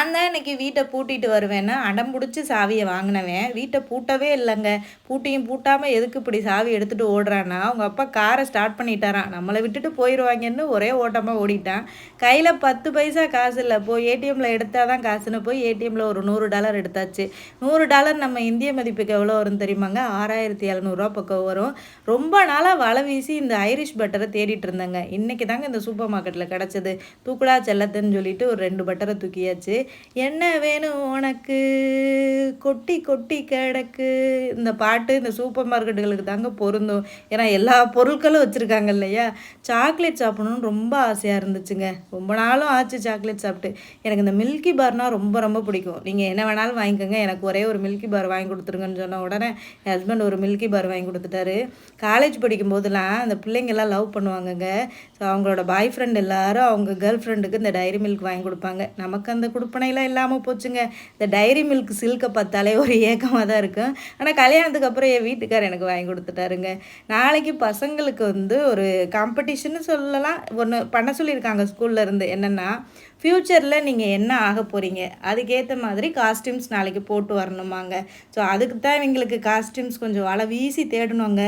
நான் தான் இன்றைக்கி வீட்டை பூட்டிட்டு வருவேன்னு அடம் பிடிச்சி சாவியை வாங்கினவன். வீட்டை பூட்டவே இல்லைங்க. பூட்டியும் பூட்டாமல் எதுக்கு இப்படி சாவி எடுத்துகிட்டு ஓடுறான்னா அவங்க அப்பா காரை ஸ்டார்ட் பண்ணிட்டாரான் நம்மளை விட்டுட்டு போயிடுவாங்கன்னு ஒரே ஓட்டமாக ஓடிட்டான். கையில் பத்து பைசா காசு இல்லை. போய் ஏடிஎம்மில் எடுத்தால் தான் காசுன்னு போய் ஏடிஎம்மில் ஒரு நூறு டாலர் எடுத்தாச்சு. நூறு டாலர் நம்ம இந்திய மதிப்புக்கு எவ்வளோ வரும் தெரியுமாங்க? ஆறாயிரத்தி எழுநூறுவா பக்கம் வரும். ரொம்ப நாளாக வலை வீசி இந்த ஐரிஷ் பட்டரை தேடிட்டு இருந்தேங்க. இன்றைக்கி தாங்க இந்த சூப்பர் மார்க்கெட்டில் கிடச்சது. தூக்குடா செல்லத்துன்னு சொல்லிட்டு ஒரு ரெண்டு பட்டரை தூக்கியாச்சு. என்ன வேணும் உனக்கு? கொட்டி கொட்டி கிடக்கு. இந்த பாட்டு இந்த சூப்பர் மார்க்கெட்டுகளுக்கு தாங்க பொருந்தும். ஏன்னா எல்லா பொருட்களும் வச்சுருக்காங்க இல்லையா? சாக்லேட் சாப்பிடணும்னு ரொம்ப ஆசையாக இருந்துச்சுங்க. ரொம்ப நாளும் ஆச்சு சாக்லேட் சாப்பிட்டு. எனக்கு இந்த மில்கி பார்னால் ரொம்ப ரொம்ப பிடிக்கும். நீங்கள் என்ன வேணாலும் வாங்கிக்கோங்க. எனக்கு ஒரே ஒரு மில்கி பார் வாங்கி கொடுத்துருங்கன்னு சொன்ன உடனே என் ஹஸ்பண்ட் ஒரு மில்கி பார் வாங்கி கொடுத்துட்டாரு. காலேஜ் படிக்கும்போதெல்லாம் அந்த பிள்ளைங்கெல்லாம் லவ் பண்ணுவாங்கங்க. ஸோ அவங்களோட பாய் ஃப்ரெண்ட் எல்லாரும் அவங்க கேர்ள் ஃப்ரெண்டுக்கு இந்த டைரி மில்க் வாங்கி கொடுப்பாங்க. நமக்கு அந்த கொடுப்பனையெல்லாம் இல்லாமல் போச்சுங்க. இந்த டைரி மில்க் சில்கை பார்த்தாலே ஒரு ஏக்கமாக தான் இருக்கும் ஆனால் கல்யாணத்துக்கு அப்புறம் என் வீட்டுக்கார் எனக்கு வாங்கி கொடுத்துட்டாருங்க. நாளைக்கு பசங்களுக்கு வந்து ஒரு காம்படிஷன்னு சொல்லலாம். ஒன்று பண்ண சொல்லியிருக்காங்க ஸ்கூல்ல இருந்து என்னென்னா ஃப்யூச்சரில் நீங்கள் என்ன ஆக போகிறீங்க அதுக்கேற்ற மாதிரி காஸ்டியூம்ஸ் நாளைக்கு போட்டு வரணுமாங்க. ஸோ அதுக்கு தான் இவங்களுக்கு காஸ்டியூம்ஸ் கொஞ்சம் வலை வீசி தேடணுங்க.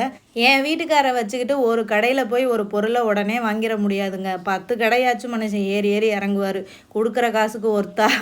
என் வீட்டுக்காரை வச்சுக்கிட்டு ஒரு கடையில் போய் ஒரு பொருளை உடனே வாங்கிட முடியாதுங்க. பத்து கடையாச்சும் மனுஷன் ஏறி ஏறி இறங்குவார். கொடுக்குற காசுக்கு ஒருத்தா